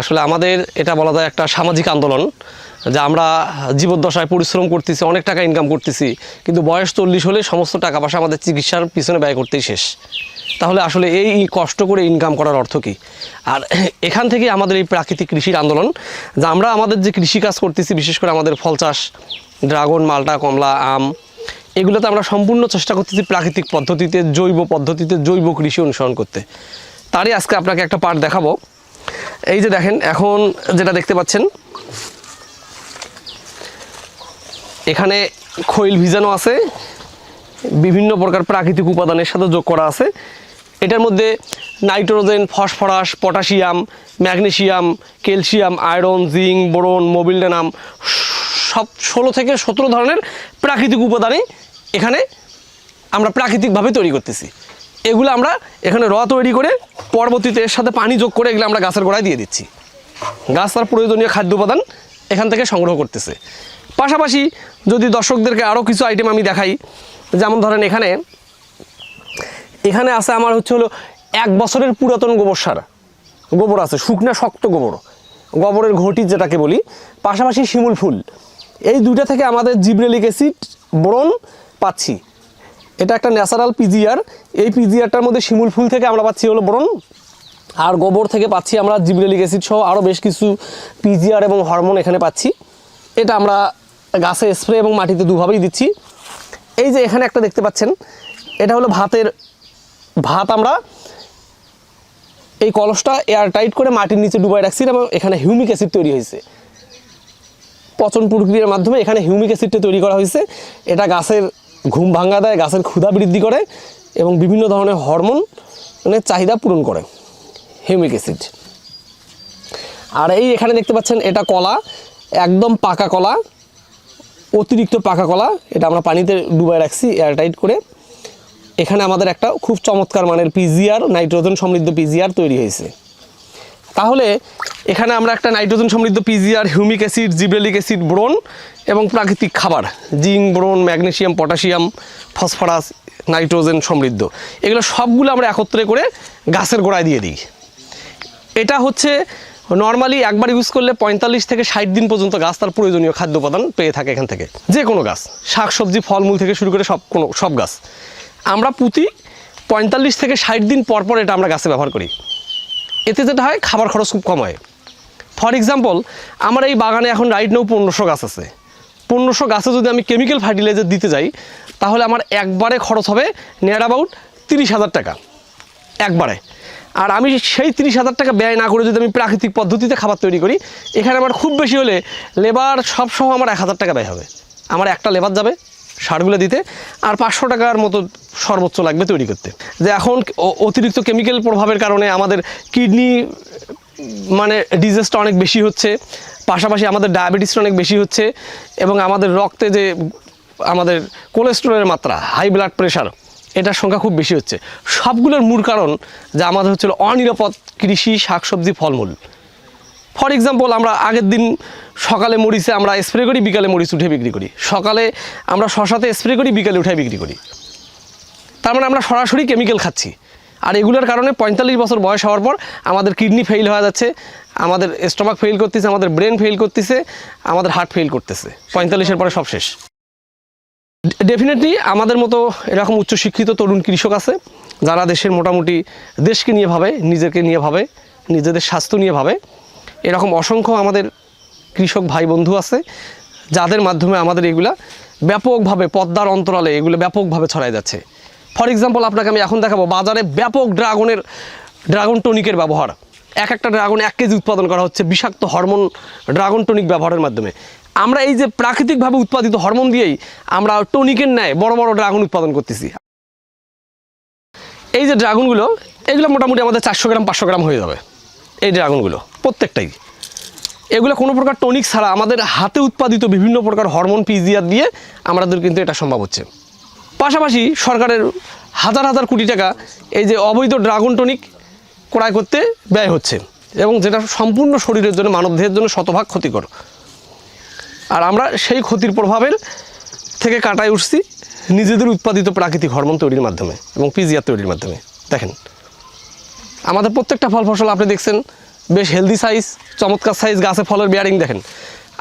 আসলে আমাদের এটা বলা যায় একটা সামাজিক আন্দোলন, যে আমরা জীবদ্দশায় পরিশ্রম করতেছি, অনেক টাকা ইনকাম করতেছি, কিন্তু বয়স চল্লিশ হলে সমস্ত টাকা পয়সা আমাদের চিকিৎসার পিছনে ব্যয় করতেই শেষ। তাহলে আসলে এই কষ্ট করে ইনকাম করার অর্থ কী? আর এখান থেকে আমাদের এই প্রাকৃতিক কৃষির আন্দোলন, যে আমরা আমাদের যে কৃষিকাজ করতেছি, বিশেষ করে আমাদের ফল চাষ, ড্রাগন, মালটা, কমলা, আম, এগুলোতে আমরা সম্পূর্ণ চেষ্টা করতেছি প্রাকৃতিক পদ্ধতিতে, জৈব পদ্ধতিতে জৈব কৃষি অনুসরণ করতে। তারই আজকে আপনাকে একটা পার্ট দেখাবো। এই যে দেখেন, এখন যেটা দেখতে পাচ্ছেন, এখানে খৈল ভিজানো আছে, বিভিন্ন প্রকার প্রাকৃতিক উপাদানের সাথে যোগ করা আছে। এটার মধ্যে nitrogen, phosphorus, potassium, magnesium, calcium, iron, zinc, boron, molybdenum, সব ষোলো থেকে সতেরো ধরনের প্রাকৃতিক উপাদানই এখানে আমরা প্রাকৃতিকভাবে তৈরি করতেছি। এগুলো আমরা এখানে র তৈরি করে পরবর্তীতে এর সাথে পানি যোগ করে এগুলো আমরা গাছের গোড়ায় দিয়ে দিচ্ছি। গাছ তার প্রয়োজনীয় খাদ্য উপাদান এখান থেকে সংগ্রহ করতেছে। পাশাপাশি যদি দর্শকদেরকে আরও কিছু আইটেম আমি দেখাই, যেমন ধরেন এখানে এখানে আছে আমার হচ্ছে হলো এক বছরের পুরাতন গোবর সার। গোবর আছে, শুকনা শক্ত গোবর। গোবরের ঘটি যেটাকে বলি, পাশাপাশি শিমুল ফুল। এই দুইটা থেকে আমাদের জিব্রেলিক অ্যাসিড বোরন পাচ্ছি। এটা একটা ন্যাচারাল পিজিআর। এই পিজিআরটার মধ্যে শিমুল ফুল থেকে আমরা পাচ্ছি হলো বোরন আর গোবর থেকে পাচ্ছি আমরা জিব্রেলিক অ্যাসিড সহ আরও বেশ কিছু পিজিআর এবং হরমোন এখানে পাচ্ছি। এটা আমরা গাছে স্প্রে এবং মাটিতে দুভাবেই দিচ্ছি। এই যে এখানে একটা দেখতে পাচ্ছেন, এটা হলো ভাতের ভাত আমরা। এই কলসটা এয়ার টাইট করে মাটির নিচে ডুবাই রাখছি এবং এখানে হিউমিক অ্যাসিড তৈরি হয়েছে। পচন প্রক্রিয়ার মাধ্যমে এখানে হিউমিক অ্যাসিডটা তৈরি করা হয়েছে। এটা গাছের ঘুম ভাঙা দেয়, গাছের ক্ষুধা বৃদ্ধি করে এবং বিভিন্ন ধরনের হরমোন মানে চাহিদা পূরণ করে, হিউমিক অ্যাসিড। আর এই এখানে দেখতে পাচ্ছেন, এটা কলা, একদম পাকা কলা, অতিরিক্ত পাকা কলা, এটা আমরা পানিতে ডুবাই রাখছি এয়ারটাইট করে। এখানে আমাদের একটা খুব চমৎকার মানের পিজিআর, নাইট্রোজেন সমৃদ্ধ পিজিআর তৈরি হয়েছে। তাহলে এখানে আমরা একটা নাইট্রোজেন সমৃদ্ধ PGR humic acid, gibberellic acid, boron এবং প্রাকৃতিক খাবার, zinc, boron magnesium potassium, phosphorus, nitrogen সমৃদ্ধ। এগুলো সবগুলো আমরা একত্রে করে গাছের গোড়ায় দিয়ে দিই। এটা হচ্ছে নর্মালি একবার ইউজ করলে পঁয়তাল্লিশ থেকে ষাট দিন পর্যন্ত গাছ তার প্রয়োজনীয় খাদ্য উপাদান পেয়ে থাকে এখান থেকে। যে কোনো গাছ শাকসবজি ফলমূল থেকে শুরু করে সব কোনো, সব গাছ। আমরা প্রতি পঁয়তাল্লিশ থেকে ষাট দিন পর পর এটা আমরা গাছে ব্যবহার করি। এতে যেটা হয়, খাবার খরচ খুব কম হয়। ফর এক্সাম্পল আমার এই বাগানে এখন রাইট নাও পনেরোশো গাছ আছে। পনেরোশো গাছে যদি আমি কেমিক্যাল ফার্টিলাইজার দিতে যাই, তাহলে আমার একবারে খরচ হবে নিয়ার অ্যাবাউট তিরিশ হাজার টাকা। একবারে। আর আমি সেই তিরিশ হাজার টাকা ব্যয় না করে যদি আমি প্রাকৃতিক পদ্ধতিতে খাবার তৈরি করি, এখানে আমার খুব বেশি হলে লেবার সব সহ আমার এক হাজার টাকা ব্যয় হবে। আমার একটা লেবার যাবে। সারগুলো দিতে আর পাঁচশো টাকার মতো সর্বোচ্চ লাগবে তৈরি করতে। যে এখন অতিরিক্ত কেমিক্যাল প্রভাবের কারণে আমাদের কিডনি মানে ডিজিজটা অনেক বেশি হচ্ছে, পাশাপাশি আমাদের ডায়াবেটিসটা অনেক বেশি হচ্ছে এবং আমাদের রক্তে যে আমাদের কোলেস্টেরলের মাত্রা হাই ব্লাড প্রেশার এটার সংখ্যা খুব বেশি হচ্ছে। সবগুলোর মূল কারণ যে আমাদের হচ্ছে অনিরাপদ কৃষি শাকসবজি ফলমূল। ফর এক্সাম্পল আমরা আগের দিন সকালে মরিচে আমরা স্প্রে করি, বিকালে মরিচ উঠে বিক্রি করি। সকালে আমরা শশাতে স্প্রে করি, বিকালে উঠে বিক্রি করি। তার মানে আমরা সরাসরি কেমিক্যাল খাচ্ছি। আর এগুলোর কারণে পঁয়তাল্লিশ বছর বয়স হওয়ার পর আমাদের কিডনি ফেল হয়ে যাচ্ছে, আমাদের স্টমাক ফেল করতেছে, আমাদের ব্রেন ফেল করতেছে, আমাদের হার্ট ফেল করতেছে। পঁয়তাল্লিশের পরে সব শেষ। ডেফিনেটলি আমাদের মতো এরকম উচ্চশিক্ষিত তরুণ কৃষক আছে, যারা দেশের মোটামুটি দেশকে নিয়ে ভাবে, নিজেকে নিয়ে ভাবে, নিজেদের স্বাস্থ্য নিয়ে ভাবে। এরকম অসংখ্য আমাদের কৃষক ভাই বন্ধু আছে, যাদের মাধ্যমে আমাদের এগুলা ব্যাপকভাবে পদ্মার অন্তরালে এগুলো ব্যাপকভাবে ছড়ায় যাচ্ছে। ফর এক্সাম্পল আপনাকে আমি এখন দেখাবো, বাজারে ব্যাপক ড্রাগনের, ড্রাগন টনিকের ব্যবহার। এক একটা ড্রাগন এক কেজি উৎপাদন করা হচ্ছে বিষাক্ত হরমোন, ড্রাগন টনিক ব্যবহারের মাধ্যমে। আমরা এই যে প্রাকৃতিকভাবে উৎপাদিত হরমোন দিয়েই আমরা টনিকের ন্যায় বড় বড় ড্রাগন উৎপাদন করতেছি। এই যে ড্রাগনগুলো, এগুলো মোটামুটি আমাদের চারশো গ্রাম, পাঁচশো গ্রাম হয়ে যাবে। এই ড্রাগনগুলো প্রত্যেকটাই। এগুলো কোনো প্রকার টনিক ছাড়া আমাদের হাতে উৎপাদিত বিভিন্ন প্রকার হরমোন পিজিআর দিয়ে আমাদের কিন্তু এটা সম্ভব হচ্ছে। পাশাপাশি সরকারের হাজার হাজার কোটি টাকা এই যে অবৈধ ড্রাগন টনিক ক্রয় করতে ব্যয় হচ্ছে এবং যেটা সম্পূর্ণ শরীরের জন্য মানবদেহের জন্য শতভাগ ক্ষতিকর। আর আমরা সেই ক্ষতির প্রভাবের থেকে কাটায় উঠছি নিজেদের উৎপাদিত প্রাকৃতিক হরমোন তৈরির মাধ্যমে এবং পিজিআর তৈরির মাধ্যমে। দেখেন, আমাদের প্রত্যেকটা ফল ফসল আপনি দেখছেন বেশ হেলদি সাইজ চমৎকার সাইজ গাছে ফলের বেয়ারিং দেখেন।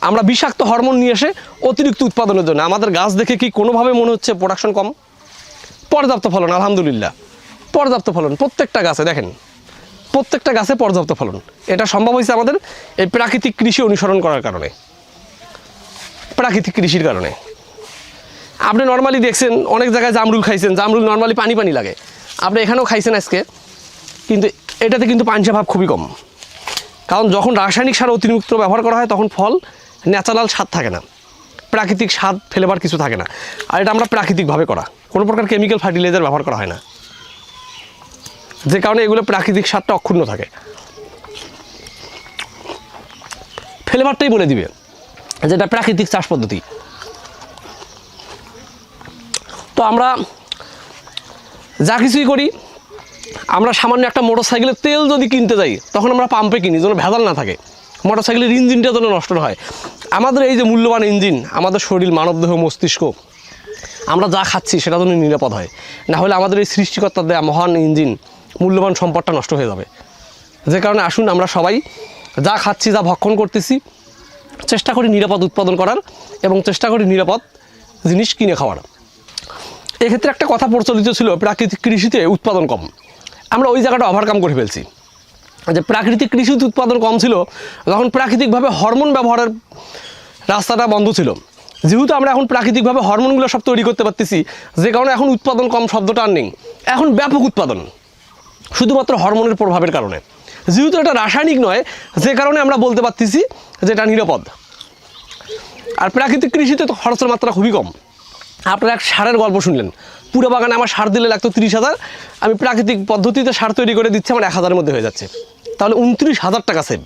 আমরা বিষাক্ত হরমোন নিয়ে এসে অতিরিক্ত উৎপাদনের জন্য, আমাদের গাছ দেখে কি কোনোভাবে মনে হচ্ছে প্রোডাকশন কম? পর্যাপ্ত ফলন, আলহামদুলিল্লাহ। পর্যাপ্ত ফলন, প্রত্যেকটা গাছে দেখেন, প্রত্যেকটা গাছে পর্যাপ্ত ফলন। এটা সম্ভব হয়েছে আমাদের এই প্রাকৃতিক কৃষি অনুসরণ করার কারণে। প্রাকৃতিক কৃষির কারণে। আপনি নর্মালি দেখছেন, অনেক জায়গায় জামরুল খাইছেন, জামরুল নর্মালি পানি পানি লাগে। আপনি এখানেও খাইছেন আজকে, কিন্তু এটাতে কিন্তু পাঞ্চা ভাব খুবই কম। কারণ যখন রাসায়নিক সার অতিরিক্ত ব্যবহার করা হয়, তখন ফল ন্যাচারাল স্বাদ থাকে না। প্রাকৃতিক স্বাদ ফেলেবার কিছু থাকে না। আর এটা আমরা প্রাকৃতিকভাবে করা। কোনো প্রকার কেমিক্যাল ফার্টিলাইজার ব্যবহার করা হয় না। যে কারণে এগুলো প্রাকৃতিক স্বাদটা অক্ষুণ্ণ থাকে। ফ্লেভারটাই বলে দিবে যেটা প্রাকৃতিক চাষ পদ্ধতি। তো আমরা যা কিছুই করি আমরা সামান্য একটা মোটর সাইকেলের তেল যদি কিনতে যাই, তখন আমরা পাম্পে কিনি, যেন ভেজাল না থাকে। মোটর সাইকেলের ইঞ্জিনটা যেন নষ্ট হয়। আমাদের এই যে মূল্যবান ইঞ্জিন, আমাদের শরীর, মানবদেহ, মস্তিষ্ক, আমরা যা খাচ্ছি সেটা যেন নিরাপদ হয়। না হলে আমাদের এই সৃষ্টিকর্তার দেয়া মহান ইঞ্জিন মূল্যবান সম্পদটা নষ্ট হয়ে যাবে। যে কারণে আসুন আমরা সবাই যা খাচ্ছি, যা ভক্ষণ করতেছি, চেষ্টা করি নিরাপদ উৎপাদন করার এবং চেষ্টা করি নিরাপদ জিনিস কিনে খাওয়ার। এক্ষেত্রে একটা কথা প্রচলিত ছিল, প্রাকৃতিক কৃষিতে উৎপাদন কম। আমরা ওই জায়গাটা ওভারকাম করে ফেলছি। যে প্রাকৃতিক কৃষিতে উৎপাদন কম ছিল, তখন প্রাকৃতিকভাবে হরমোন ব্যবহারের রাস্তাটা বন্ধ ছিল। যেহেতু আমরা এখন প্রাকৃতিকভাবে হরমোনগুলো সব তৈরি করতে পারতেছি, যে কারণে এখন উৎপাদন কম শব্দটা আর নেই। এখন ব্যাপক উৎপাদন, শুধুমাত্র হরমোনের প্রভাবের কারণে। যেহেতু এটা রাসায়নিক নয়, যে কারণে আমরা বলতে পারতেছি যে এটা নিরাপদ। আর প্রাকৃতিক কৃষিতে তো খরচের মাত্রা খুবই কম। আপনারা এক সারের গল্প শুনলেন। পুরো বাগানে আমার সার দিলে লাগতো তিরিশ হাজার। আমি প্রাকৃতিক পদ্ধতিতে সার তৈরি করে দিচ্ছি, আমার এক হাজারের মধ্যে হয়ে যাচ্ছে। তাহলে উনত্রিশ হাজার টাকা সেভ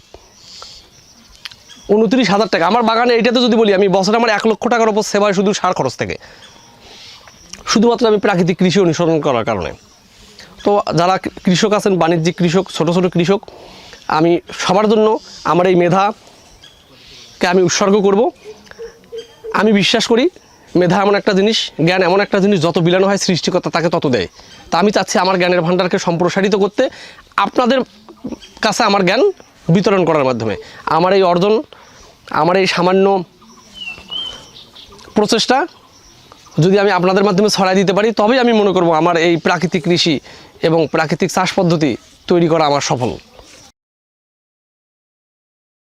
উনত্রিশ হাজার টাকা। আমার বাগানে এইটাতে যদি বলি, আমি বছরে আমার এক লক্ষ টাকার ওপর সেভ হয় শুধু সার খরচ থেকে। শুধুমাত্র আমি প্রাকৃতিক কৃষি অনুসরণ করার কারণে। তো যারা কৃষক আছেন, বাণিজ্যিক কৃষক, ছোট ছোট কৃষক, আমি সবার জন্য আমার এই মেধাকে আমি উৎসর্গ করব। আমি বিশ্বাস করি মেধা এমন একটা জিনিস, জ্ঞান এমন একটা জিনিস, যত বিলানো হয় সৃষ্টিকর্তা তাকে তত দেয়। তা আমি চাচ্ছি আমার জ্ঞানের ভাণ্ডারকে সম্প্রসারিত করতে, আপনাদের কাছে আমার জ্ঞান বিতরণ করার মাধ্যমে। আমার এই অর্জন, আমার এই সামান্য প্রচেষ্টা, যদি আমি আপনাদের মাধ্যমে ছড়াই দিতে পারি, তবেই আমি মনে করব আমার এই প্রাকৃতিক কৃষি এবং প্রাকৃতিক চাষ পদ্ধতি তৈরি করা আমার সফল।